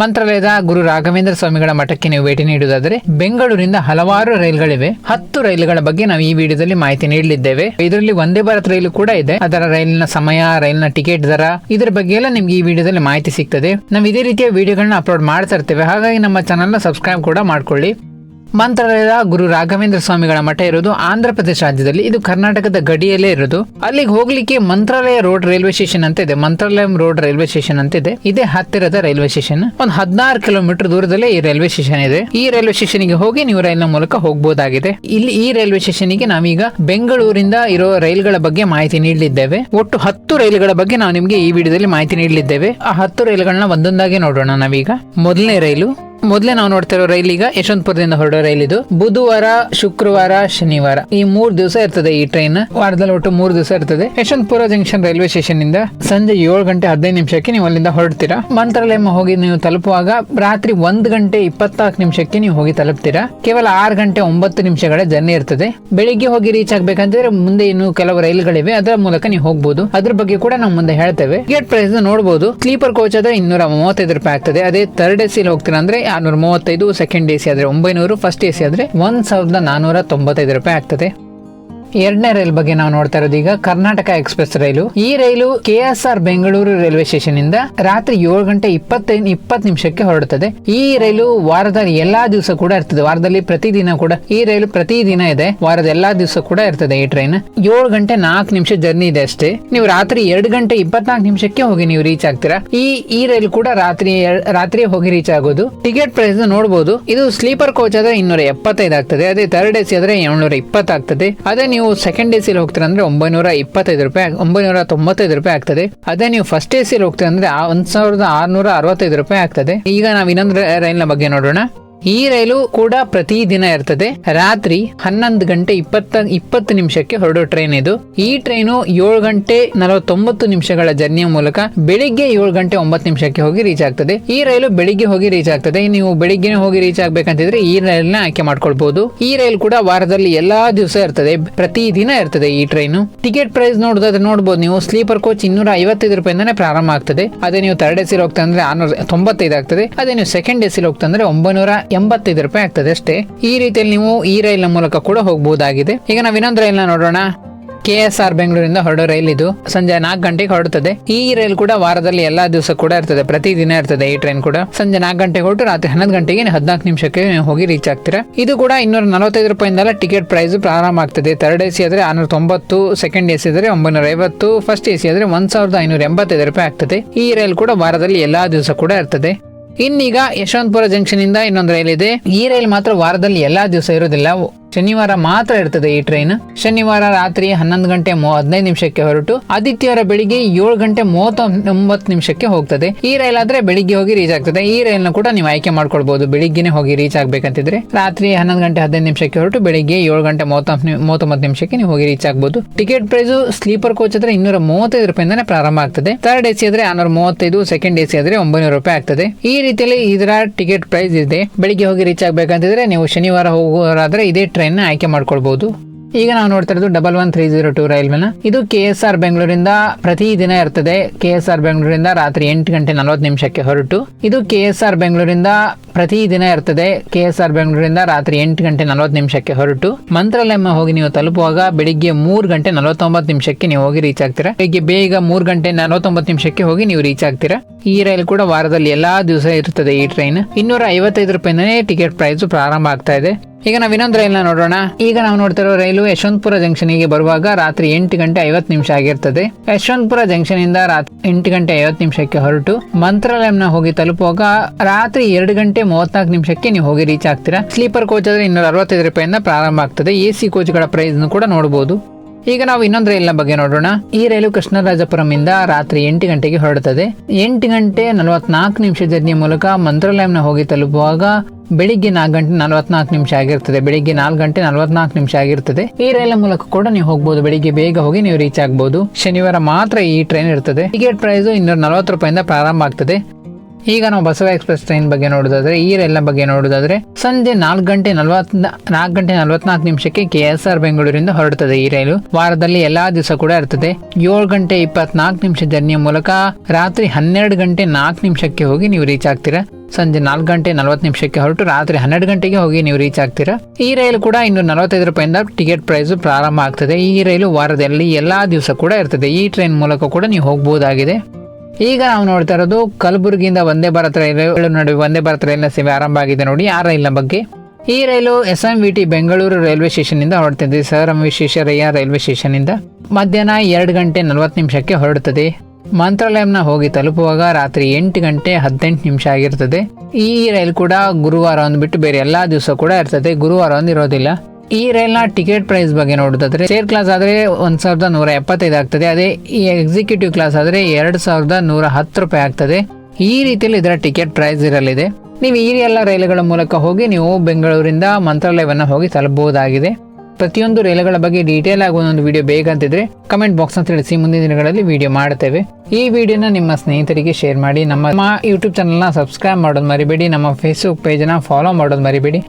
ಮಂತ್ರಾಲಯದ ಗುರು ರಾಘವೇಂದ್ರ ಸ್ವಾಮಿಗಳ ಮಠಕ್ಕೆ ನೀವು ಭೇಟಿ ನೀಡುವುದಾದರೆ ಬೆಂಗಳೂರಿನಿಂದ ಹಲವಾರು ರೈಲುಗಳಿವೆ. ಹತ್ತು ರೈಲುಗಳ ಬಗ್ಗೆ ನಾವು ಈ ವಿಡಿಯೋದಲ್ಲಿ ಮಾಹಿತಿ ನೀಡಲಿದ್ದೇವೆ. ಇದರಲ್ಲಿ ಒಂದೇ ಭಾರತ್ ರೈಲು ಕೂಡ ಇದೆ. ಅದರ ರೈಲಿನ ಸಮಯ, ರೈಲಿನ ಟಿಕೆಟ್ ದರ, ಇದರ ಬಗ್ಗೆ ಎಲ್ಲ ನಿಮ್ಗೆ ಈ ವಿಡಿಯೋದಲ್ಲಿ ಮಾಹಿತಿ ಸಿಗ್ತದೆ. ನಾವು ಇದೇ ರೀತಿಯ ವಿಡಿಯೋಗಳನ್ನ ಅಪ್ಲೋಡ್ ಮಾಡ್ತಾ ಇರ್ತೇವೆ. ಹಾಗಾಗಿ ನಮ್ಮ ಚಾನಲ್ನ ಸಬ್ಸ್ಕ್ರೈಬ್ ಕೂಡ ಮಾಡ್ಕೊಳ್ಳಿ. ಮಂತ್ರಾಲಯದ ಗುರು ರಾಘವೇಂದ್ರ ಸ್ವಾಮಿಗಳ ಮಠ ಇರೋದು ಆಂಧ್ರ ಪ್ರದೇಶ ರಾಜ್ಯದಲ್ಲಿ. ಇದು ಕರ್ನಾಟಕದ ಗಡಿಯಲ್ಲೇ ಇರೋದು ಅಲ್ಲಿಗೆ ಹೋಗ್ಲಿಕ್ಕೆ ಮಂತ್ರಾಲಯ ರೋಡ್ ರೈಲ್ವೆ ಸ್ಟೇಷನ್ ಅಂತ ಇದೆ. ಮಂತ್ರಾಲಯಂ ರೋಡ್ ರೈಲ್ವೆ ಸ್ಟೇಷನ್ ಅಂತ ಇದೆ. ಇದೇ ಹತ್ತಿರದ ರೈಲ್ವೆ ಸ್ಟೇಷನ್. ಒಂದು ಹದಿನಾರು ಕಿಲೋಮೀಟರ್ ದೂರದಲ್ಲೇ ಈ ರೈಲ್ವೆ ಸ್ಟೇಷನ್ ಇದೆ. ಈ ರೈಲ್ವೆ ಸ್ಟೇಷನ್ಗೆ ಹೋಗಿ ನೀವು ರೈಲ್ನ ಮೂಲಕ ಹೋಗಬಹುದಾಗಿದೆ ಇಲ್ಲಿ ಈ ರೈಲ್ವೆ ಸ್ಟೇಷನ್ಗೆ ನಾವೀಗ ಬೆಂಗಳೂರಿಂದ ಇರೋ ರೈಲ್ಗಳ ಬಗ್ಗೆ ಮಾಹಿತಿ ನೀಡಲಿದ್ದೇವೆ. ಒಟ್ಟು ಹತ್ತು ರೈಲುಗಳ ಬಗ್ಗೆ ನಾವು ನಿಮಗೆ ಈ ವಿಡಿಯೋದಲ್ಲಿ ಮಾಹಿತಿ ನೀಡಲಿದ್ದೇವೆ. ಆ ಹತ್ತು ರೈಲುಗಳನ್ನ ಒಂದೊಂದಾಗಿ ನೋಡೋಣ ನಾವೀಗ. ಮೊದಲನೇ ರೈಲು ಮೊದಲೇ ನಾವು ನೋಡ್ತಾ ರೈಲ್ ಈಗ ಯಶವಂತಪುರದಿಂದ ಹೊರಡೋ ರೈಲ್ ಇದು. ಬುಧವಾರ, ಶುಕ್ರವಾರ, ಶನಿವಾರ. ಈ ಮೂರ್ ದಿವಸ ಇರ್ತದೆ ಈ ಟ್ರೈನ್ ವಾರದಲ್ಲಿ ಒಟ್ಟು ಮೂರು ದಿವಸ ಇರ್ತದೆ. ಯಶವಂತಪುರ ಜಂಕ್ಷನ್ ರೈಲ್ವೆ ಸ್ಟೇಷನ್ ಇಂದ ಸಂಜೆ ಏಳು ಗಂಟೆ ಹದಿನೈದು ನಿಮಿಷಕ್ಕೆ ನೀವು ಅಲ್ಲಿಂದ ಹೊರಡ್ತೀರಾ. ಮಂತ್ರಾಲಯ ಹೋಗಿ ನೀವು ತಲುಪುವಾಗ ರಾತ್ರಿ ಒಂದು ಗಂಟೆ ಇಪ್ಪತ್ನಾಲ್ಕು ನಿಮಿಷಕ್ಕೆ ನೀವು ಹೋಗಿ ತಲುಪ್ತೀರಾ. ಕೇವಲ ಆರು ಗಂಟೆ ಒಂಬತ್ತು ನಿಮಿಷಗಳ ಜರ್ನಿ ಇರ್ತದೆ. ಬೆಳಿಗ್ಗೆ ಹೋಗಿ ರೀಚ್ ಆಗ್ಬೇಕಂದ್ರೆ ಮುಂದೆ ಇನ್ನು ಕೆಲವು ರೈಲ್ಗಳಿವೆ. ಅದರ ಮೂಲಕ ನೀವು ಹೋಗಬಹುದು ಅದ್ರ ಬಗ್ಗೆ ಕೂಡ ನಾವು ಮುಂದೆ ಹೇಳ್ತೇವೆ. ಟಿಕೆಟ್ ಪ್ರೈಸ್ ನೋಡಬಹುದು ಸ್ಲೀಪರ್ ಕೋಚ್ ಆದ್ರೆ ಇನ್ನೂರ ಮೂವತ್ತೈದು ರೂಪಾಯಿ ಆಗ್ತದೆ. ಅದೇ ಥರ್ಡ್ ಎ ಸಿ ಹೋಗ್ತೀರಾ ಅಂದ್ರೆ ಆರ್ನೂರ ಮೂವತ್ತೈದು ಸೆಕೆಂಡ್ ಎ ಸಿ ಆದ್ರೆ ಒಂಬೈನೂರು ಫಸ್ಟ್ ಎ ಸಿ ಆದ್ರೆ ಒಂದ್ ಸಾವಿರದ ನಾನೂರ ತೊಂಬತ್ತೈದು ರೂಪಾಯಿ ಆಗ್ತದೆ. ಎರಡನೇ ರೈಲ್ ಬಗ್ಗೆ ನಾವು ನೋಡ್ತಾ ಇರೋದು ಈಗ ಕರ್ನಾಟಕ ಎಕ್ಸ್ಪ್ರೆಸ್ ರೈಲು. ಈ ರೈಲು K S R Bengaluru railway station ಇಂದ ರಾತ್ರಿ ಏಳು ಗಂಟೆ ಇಪ್ಪತ್ತೈದು ಇಪ್ಪತ್ತು ನಿಮಿಷಕ್ಕೆ ಹೊರಡುತ್ತದೆ. ಈ ರೈಲು ವಾರದ ಎಲ್ಲಾ ದಿವಸ ಕೂಡ ಇರ್ತದೆ. ವಾರದಲ್ಲಿ ಪ್ರತಿದಿನ ಕೂಡ ಈ ರೈಲು ಪ್ರತಿದಿನ ಇದೆ. ವಾರದ ಎಲ್ಲಾ ದಿವಸ ಕೂಡ ಇರ್ತದೆ ಈ ಟ್ರೈನ್. ಏಳು ಗಂಟೆ ನಾಲ್ಕು ನಿಮಿಷ ಜರ್ನಿ ಇದೆ ಅಷ್ಟೇ. ನೀವು ರಾತ್ರಿ ಎರಡು ಗಂಟೆ ಇಪ್ಪತ್ನಾಲ್ಕು ನಿಮಿಷಕ್ಕೆ ಹೋಗಿ ನೀವು ರೀಚ್ ಆಗ್ತೀರಾ. ಈ ಈ ರೈಲು ಕೂಡ ರಾತ್ರಿ ರಾತ್ರಿ ಹೋಗಿ ರೀಚ್ ಆಗೋದು. ಟಿಕೆಟ್ ಪ್ರೈಸ್ ನೋಡಬಹುದು ಇದು ಸ್ಲೀಪರ್ ಕೋಚ್ ಆದ್ರೆ ಇನ್ನೂರ ಎಪ್ಪತ್ತೈದು ಆಗ್ತದೆ. ಅದೇ ಥರ್ಡ್ ಎ ಸಿ ಆದ್ರೆ ಏಳ್ನೂರ ಇಪ್ಪತ್ತಾಗ್ತದೆ ಅದೇ ನೀವು ಸೆಕೆಂಡ್ ಎ ಸಿಲಿ ಹೋಗ್ತೀರ ಅಂದ್ರೆ ಒಂಬೈನೂರ ಇಪ್ಪತ್ತೈದು ರೂಪಾಯಿ ಒಂಬೈನೂರ ತೊಂಬತ್ತೈದು ರೂಪಾಯಿ ಆಗ್ತದೆ. ಅದೇ ನೀವು ಫಸ್ಟ್ ಎ ಸಿಲಿ ಹೋಗ್ತೀರ ಅಂದ್ರೆ ಒಂದ್ ಸಾವಿರದ ಆರ್ನೂರ ಅರವತ್ತೈದು ರೂಪಾಯಿ ಆಗ್ತದೆ. ಈಗ ನಾವು ಇನ್ನೊಂದು ರೈಲ್ ರೈಲ್ನ ಬಗ್ಗೆ ನೋಡೋಣ. ಈ ರೈಲು ಕೂಡ ಪ್ರತಿ ದಿನ ಇರ್ತದೆ. ರಾತ್ರಿ ಹನ್ನೊಂದು ಗಂಟೆ ಇಪ್ಪತ್ತ, ಇಪ್ಪತ್ತು ನಿಮಿಷಕ್ಕೆ ಹೊರಡೋ ಟ್ರೈನ್ ಇದು. ಈ ಟ್ರೈನು ಏಳು ಗಂಟೆ ನಲವತ್ತೊಂಬತ್ತು ನಿಮಿಷಗಳ ಜರ್ನಿಯ ಮೂಲಕ ಬೆಳಿಗ್ಗೆ ಏಳು ಗಂಟೆ ಒಂಬತ್ತು ನಿಮಿಷಕ್ಕೆ ಹೋಗಿ ರೀಚ್ ಆಗ್ತದೆ. ಈ ರೈಲು ಬೆಳಿಗ್ಗೆ ಹೋಗಿ ರೀಚ್ ಆಗ್ತದೆ. ನೀವು ಬೆಳಿಗ್ಗೆ ಹೋಗಿ ರೀಚ್ ಆಗ್ಬೇಕಂತಿದ್ರೆ ಈ ರೈಲ್ನ ಆಯ್ಕೆ ಮಾಡ್ಕೊಳ್ಬಹುದು ಈ ರೈಲ್ ಕೂಡ ವಾರದಲ್ಲಿ ಎಲ್ಲಾ ದಿವಸ ಇರ್ತದೆ. ಪ್ರತಿ ದಿನ ಇರ್ತದೆ ಈ ಟ್ರೈನು. ಟಿಕೆಟ್ ಪ್ರೈಸ್ ನೋಡೋದಾದ್ರೆ ನೋಡಬಹುದು ನೀವು. ಸ್ಲೀಪರ್ ಕೋಚ್ ಇನ್ನೂರ ಐವತ್ತೈದು ರೂಪಾಯಿಂದಾನೆ ಪ್ರಾರಂಭ ಆಗ್ತದೆ. ಅದೇ ನೀವು ತರ್ಡ್ ಎಸಿಲ್ ಸಿಲ್ ಹೋಗ್ತಾ ಅಂದ್ರೆ ತೊಂಬತ್ತೈದು ಆಗ್ತದೆ. ಅದೇ ನೀವು ಸೆಕೆಂಡ್ ಎಸಿಲ್ ಸಿಲ್ ಹೋಗ್ತಾ ಅಂದ್ರೆ ಒಂಬೈನೂರ ಎಂಬತ್ತೈದು ರೂಪಾಯಿ ಆಗ್ತದೆ ಅಷ್ಟೇ. ಈ ರೀತಿಯಲ್ಲಿ ನೀವು ಈ ರೈಲ್ನ ಮೂಲಕ ಕೂಡ ಹೋಗಬಹುದಾಗಿದೆ. ಈಗ ನಾವು ಇನ್ನೊಂದು ರೈಲ್ನ ನೋಡೋಣ. ಕೆ ಎಸ್ ಆರ್ ಬೆಂಗಳೂರಿಂದ ಹೊರಡೋ ರೈಲ್ ಇದು. ಸಂಜೆ ನಾಲ್ಕು ಗಂಟೆಗೆ ಹೊರಡುತ್ತದೆ ಈ ರೈಲ್ ಕೂಡ ವಾರದಲ್ಲಿ ಎಲ್ಲಾ ದಿವಸ ಕೂಡ ಇರ್ತದೆ. ಪ್ರತಿದಿನ ಇರ್ತದೆ ಈ ಟ್ರೈನ್ ಕೂಡ. ಸಂಜೆ ನಾಲ್ಕು ಗಂಟೆಗೆ ಹೊರಟು ರಾತ್ರಿ ಹನ್ನೊಂದು ಗಂಟೆಗೆ ಹದಿನಾಲ್ಕು ನಿಮಿಷಕ್ಕೆ ಹೋಗಿ ರೀಚ್ ಆಗ್ತೀರಾ. ಇದು ಕೂಡ ಇನ್ನೂರ ನಲವತ್ತೈದು ರೂಪಾಯಿಂದಲ್ಲ ಟಿಕೆಟ್ ಪ್ರೈಸ್ ಪ್ರಾರಂಭ ಆಗ್ತದೆ. ಥರ್ಡ್ ಎ ಸಿ ಆದ್ರೆ ಆರ್ನೂರ ತೊಂಬತ್ತು ಸೆಕೆಂಡ್ ಎ ಸಿ ಆದ್ರೆ ಒಂಬೈನೂರ ಐವತ್ತು ಫಸ್ಟ್ ಎ ಸಿ ಆದ್ರೆ ಒಂದ್ ಸಾವಿರದ ಐನೂರ ಎಂಬತ್ತೈದು ರೂಪಾಯಿ ಆಗ್ತದೆ. ಈ ರೈಲ್ ಕೂಡ ವಾರದಲ್ಲಿ ಎಲ್ಲಾ ದಿವಸ ಕೂಡ ಇರ್ತದೆ. ಇನ್ನೀಗ ಯಶವಂತಪುರ ಜಂಕ್ಷನ್ ಇಂದ ಇನ್ನೊಂದು ರೈಲ್ ಇದೆ ಈ ರೈಲ್ ಮಾತ್ರ ವಾರದಲ್ಲಿ ಎಲ್ಲಾ ದಿವಸ ಇರೋದಿಲ್ಲ ಶನಿವಾರ ಮಾತ್ರ ಇರ್ತದೆ ಈ ಟ್ರೈನ್ ಶನಿವಾರ ರಾತ್ರಿ ಹನ್ನೊಂದು ಗಂಟೆ ಹದಿನೈದು ನಿಮಿಷಕ್ಕೆ ಹೊರಟು. ಆದಿತ್ಯವಾರ ಬೆಳಿಗ್ಗೆ ಏಳು ಗಂಟೆ ಮೂವತ್ತೊಂಬತ್ತು ನಿಮಿಷಕ್ಕೆ ಹೋಗ್ತದೆ. ಈ ರೈಲ್ ಆದ್ರೆ ಬೆಳಿಗ್ಗೆ ಹೋಗಿ ರೀಚ್ ಆಗ್ತದೆ. ಈ ರೈಲ್ನ ಕೂಡ ನೀವು ಆಯ್ಕೆ ಮಾಡ್ಕೊಳ್ಬಹುದು ಬೆಳಿಗ್ಗೆನೆ ಹೋಗಿ ರೀಚ್ ಆಗ್ಬೇಕಂತಿದ್ರೆ. ರಾತ್ರಿ ಹನ್ನೊಂದು ಗಂಟೆ ಹದಿನೈದು ನಿಮಿಷಕ್ಕೆ ಹೊರಟು, ಬೆಳಿಗ್ಗೆ ಏಳು ಗಂಟೆ ಮೂವತ್ತೊಂಬತ್ತು ನಿಮಿಷಕ್ಕೆ ನೀವು ಹೋಗಿ ರೀಚ್ ಆಗ್ಬಹುದು ಟಿಕೆಟ್ ಪ್ರೈಸ್ ಸ್ಲೀಪರ್ ಕೋಚ್ ಆದ್ರೆ ಇನ್ನೂರ ಮೂವತ್ತೈದು ರೂಪಾಯಿಂದಾನೆ ಪ್ರಾರಂಭ ಆಗ್ತದೆ. ಥರ್ಡ್ ಎ ಸಿ ಆದ್ರೆ ಆರ್ನೂರ ಮೂವತ್ತೈದು ಸೆಕೆಂಡ್ ಎ ಸಿ ಆದ್ರೆ ಒಂಬೈನೂರು ರೂಪಾಯಿ ಆಗ್ತದೆ. ಈ ರೀತಿಯಲ್ಲಿ ಇದರ ಟಿಕೆಟ್ ಪ್ರೈಸ್ ಇದೆ. ಬೆಳಿಗ್ಗೆ ಹೋಗಿ ರೀಚ್ ಆಗ್ಬೇಕಂತಿದ್ರೆ ನೀವು ಶನಿವಾರ ಹೋಗುವವರಾದ್ರೆ ಇದೇ ಟ್ರೈನ್ ಆಯ್ಕೆ ಮಾಡ್ಕೊಳ್ಬಹುದು ಈಗ ನಾವು ನೋಡ್ತಾ ಇರೋದು double one three zero two ರೈಲ್ವೆನ ಇದು ಕೆ ಎಸ್ ಆರ್ ಬೆಂಗಳೂರಿಂದ ಪ್ರತಿ ದಿನ ಇರ್ತದೆ. ಕೆ ಎಸ್ ಆರ್ ಬೆಂಗಳೂರಿಂದ ರಾತ್ರಿ ಎಂಟು ಗಂಟೆ ನಲವತ್ತು ನಿಮಿಷಕ್ಕೆ ಹೊರಟು. ಇದು ಕೆ ಎಸ್ ಆರ್ ಬೆಂಗಳೂರಿಂದ ಪ್ರತಿ ದಿನ ಇರ್ತದೆ. ಕೆ ಎಸ್ ಆರ್ ಬೆಂಗಳೂರಿಂದ ರಾತ್ರಿ ಎಂಟು ಗಂಟೆ ನಲವತ್ತು ನಿಮಿಷಕ್ಕೆ ಹೊರಟು. ಮಂತ್ರಾಲಯ ಹೋಗಿ ನೀವು ತಲುಪುವಾಗ ಬೆಳಿಗ್ಗೆ ಮೂರು ಗಂಟೆ ನಲವತ್ತೊಂಬತ್ತು ನಿಮಿಷಕ್ಕೆ ನೀವು ಹೋಗಿ ರೀಚ್ ಆಗ್ತೀರಾ? ಬೆಳಿಗ್ಗೆ ಬೇಗ ಮೂರು ಗಂಟೆ ನಲವತ್ತೊಂಬತ್ತು ನಿಮಿಷಕ್ಕೆ ಹೋಗಿ ನೀವು ರೀಚ್ ಆಗ್ತೀರಾ? ಈ ರೈಲ್ ಕೂಡ ವಾರದಲ್ಲಿ ಎಲ್ಲಾ ದಿವಸ ಇರ್ತದೆ ಈ ಟ್ರೈನ್ ಇನ್ನೂರ ಐವತ್ತೈದು ರೂಪಾಯಿಂದನೇ ಟಿಕೆಟ್ ಪ್ರೈಸ್ ಪ್ರಾರಂಭ ಆಗ್ತಾ ಇದೆ. ಈಗ ನಾವು ಇನ್ನೊಂದು ರೈಲ್ನ ನೋಡೋಣ. ಈಗ ನಾವು ನೋಡ್ತಿರೋ ರೈಲು ಯಶವಂತಪುರ ಜಂಕ್ಷನ್ಗೆ ಬರುವಾಗ ರಾತ್ರಿ ಎಂಟು ಗಂಟೆ ಐವತ್ತು ನಿಮಿಷ ಆಗಿರ್ತದೆ. ಯಶವಂತಪುರ ಜಂಕ್ಷನ್ ಇಂದ ಎಂಟು ಗಂಟೆ ಐವತ್ತು ನಿಮಿಷಕ್ಕೆ ಹೊರಟು ಮಂತ್ರಾಲಯಂನ ಹೋಗಿ ತಲುಪುವಾಗ ರಾತ್ರಿ ಎರಡು ಗಂಟೆ ಮೂವತ್ನಾಲ್ಕು ನಿಮಿಷಕ್ಕೆ ನೀವು ಹೋಗಿ ರೀಚ್ ಆಗ್ತೀರಾ. ಸ್ಲೀಪರ್ ಕೋಚ್ ಆದ್ರೆ ಇನ್ನೂರ ಅರವತ್ತೈದು ರೂಪಾಯಿಂದ ಪ್ರಾರಂಭ ಆಗ್ತದೆ. ಎ ಸಿ ಕೋಚ್ಗಳ ಪ್ರೈಸ್ ಕೂಡ ನೋಡಬಹುದು ಈಗ ನಾವು ಇನ್ನೊಂದು ರೈಲಿನ ಬಗ್ಗೆ ನೋಡೋಣ. ಈ ರೈಲು ಕೃಷ್ಣರಾಜಪುರಂ ಇಂದ ರಾತ್ರಿ ಎಂಟು ಗಂಟೆಗೆ ಹೊರಡುತ್ತದೆ. ಎಂಟು ಗಂಟೆ ನಲವತ್ನಾಲ್ಕು ನಿಮಿಷ ಜರ್ನಿಯ ಮೂಲಕ ಮಂತ್ರಾಲಯಂನ ಹೋಗಿ ತಲುಪುವಾಗ ಬೆಳಿಗ್ಗೆ ನಾಲ್ಕು ಗಂಟೆ ನಲವತ್ನಾಲ್ಕು ನಿಮಿಷ ಆಗಿರ್ತದೆ ಬೆಳಿಗ್ಗೆ ನಾಲ್ಕು ಗಂಟೆ ನಲವತ್ನಾಲ್ಕು ನಿಮಿಷ ಆಗಿರ್ತದೆ ಈ ರೈಲ್ ಮೂಲಕ ಕೂಡ ನೀವು ಹೋಗ್ಬೋದು. ಬೆಳಿಗ್ಗೆ ಬೇಗ ಹೋಗಿ ನೀವು ರೀಚ್ ಆಗಬಹುದು ಶನಿವಾರ ಮಾತ್ರ ಈ ಟ್ರೈನ್ ಇರ್ತದೆ. ಟಿಕೆಟ್ ಪ್ರೈಸ್ ಇನ್ನೂರ ನಲವತ್ತು ರೂಪಾಯಿಂದ ಪ್ರಾರಂಭ ಆಗ್ತದೆ. ಈಗ ನಾವು ಬಸವ ಎಕ್ಸ್ಪ್ರೆಸ್ ಟ್ರೈನ್ ಬಗ್ಗೆ ನೋಡೋದಾದ್ರೆ ಈ ರೈಲ್ನ ಬಗ್ಗೆ ನೋಡೋದಾದ್ರೆ ಸಂಜೆ ನಾಲ್ಕು ಗಂಟೆ ನಲವತ್ ನಾಲ್ಕು ಗಂಟೆ ನಲವತ್ನಾಲ್ಕು ನಿಮಿಷಕ್ಕೆ ಕೆ ಎಸ್ ಆರ್ ಬೆಂಗಳೂರಿಂದ ಹೊರಡುತ್ತದೆ ಈ ರೈಲು. ವಾರದಲ್ಲಿ ಎಲ್ಲಾ ದಿವಸ ಕೂಡ ಇರ್ತದೆ. ಏಳು ಗಂಟೆ ಇಪ್ಪತ್ನಾಲ್ಕು ನಿಮಿಷ ಜರ್ನಿಯ ಮೂಲಕ ರಾತ್ರಿ ಹನ್ನೆರಡು ಗಂಟೆ ನಾಲ್ಕು ನಿಮಿಷಕ್ಕೆ ಹೋಗಿ ನೀವು ರೀಚ್ ಆಗ್ತೀರಾ. ಸಂಜೆ ನಾಲ್ಕು ಗಂಟೆ ನಲವತ್ತು ನಿಮಿಷಕ್ಕೆ ಹೊರಟು ರಾತ್ರಿ ಹನ್ನೆರಡು ಗಂಟೆಗೆ ಹೋಗಿ ನೀವು ರೀಚ್ ಆಗ್ತೀರಾ. ಈ ರೈಲು ಕೂಡ ಇನ್ನೂರ ನಲವತ್ತೈದು ರೂಪಾಯಿಂದ ಟಿಕೆಟ್ ಪ್ರೈಸ್ ಪ್ರಾರಂಭ ಆಗ್ತದೆ. ಈ ರೈಲು ವಾರದಲ್ಲಿ ಎಲ್ಲಾ ದಿವಸ ಕೂಡ ಇರ್ತದೆ. ಈ ಟ್ರೈನ್ ಮೂಲಕ ಕೂಡ ನೀವು ಹೋಗಬಹುದಾಗಿದೆ ಈಗ ನಾವು ನೋಡ್ತಾ ಇರೋದು ಕಲಬುರಗಿಯಿಂದ ವಂದೇ ಭಾರತ್ ರೈಲು ನಡುವೆ ವಂದೇ ಭಾರತ್ ರೈಲಿನ ಸೇವೆ ಆರಂಭ ಆಗಿದೆ ನೋಡಿ, ಆ ರೈಲಿನ ಬಗ್ಗೆ. ಈ ರೈಲು S M V T Bengaluru railway station ಇಂದ ಹೊರಡ್ತಿದೆ. Sir M Visvesvaraya railway station ಇಂದ ಮಧ್ಯಾಹ್ನ ಎರಡು ಗಂಟೆ ನಲವತ್ತು ನಿಮಿಷಕ್ಕೆ ಹೊರಡುತ್ತದೆ ಮಂತ್ರಾಲಯಂನ ಹೋಗಿ ತಲುಪುವಾಗ ರಾತ್ರಿ ಎಂಟು ಗಂಟೆ ಹದಿನೆಂಟು ನಿಮಿಷ ಆಗಿರ್ತದೆ. ಈ ರೈಲು ಕೂಡ ಗುರುವಾರ ಒಂದು ಬಿಟ್ಟು ಬೇರೆ ಎಲ್ಲಾ ದಿವಸ ಕೂಡ ಇರ್ತದೆ. ಗುರುವಾರ ಒಂದು ಇರೋದಿಲ್ಲ ಈ ರೈಲ್ನ ಟಿಕೆಟ್ ಪ್ರೈಸ್ ಬಗ್ಗೆ ನೋಡೋದಾದ್ರೆ ಸೇರ್ ಕ್ಲಾಸ್ ಆದ್ರೆ ಒಂದು ಸಾವಿರದ ನೂರ ಎಪ್ಪತ್ತೈದು ಆಗ್ತದೆ, ಅದೇ ಈ ಎಕ್ಸಿಕ್ಯೂಟಿವ್ ಕ್ಲಾಸ್ ಆದ್ರೆ ಎರಡ್ ಸಾವಿರದ ನೂರ ಹತ್ತು ರೂಪಾಯಿ ಆಗ್ತದೆ. ಈ ರೀತಿಯಲ್ಲಿ ಇದರ ಟಿಕೆಟ್ ಪ್ರೈಸ್ ಇರಲಿದೆ. ನೀವು ಈ ಎಲ್ಲ ರೈಲುಗಳ ಮೂಲಕ ಹೋಗಿ ನೀವು ಬೆಂಗಳೂರಿಂದ ಮಂತ್ರಾಲಯವನ್ನು ಹೋಗಿ ತಲುಪಬಹುದಾಗಿದೆ. ಪ್ರತಿಯೊಂದು ರೈಲುಗಳ ಬಗ್ಗೆ ಡೀಟೇಲ್ ಆಗುವ ಒಂದು ವಿಡಿಯೋ ಬೇಕಂತಿದ್ರೆ ಕಮೆಂಟ್ ಬಾಕ್ಸ್ ಅಂತ ತಿಳಿಸಿ ಮುಂದಿನ ದಿನಗಳಲ್ಲಿ ವಿಡಿಯೋ ಮಾಡ್ತೇವೆ. ಈ ವಿಡಿಯೋನ ನಿಮ್ಮ ಸ್ನೇಹಿತರಿಗೆ ಶೇರ್ ಮಾಡಿ, ನಮ್ಮ ಯೂಟ್ಯೂಬ್ ಚಾನಲ್ನ ಸಬ್ಸ್ಕ್ರೈಬ್ ಮಾಡೋದು ಮರಿಬೇಡಿ, ನಮ್ಮ ಫೇಸ್ಬುಕ್ ಪೇಜ್ನ ಫಾಲೋ ಮಾಡೋದು ಮರಿಬೇಡಿ.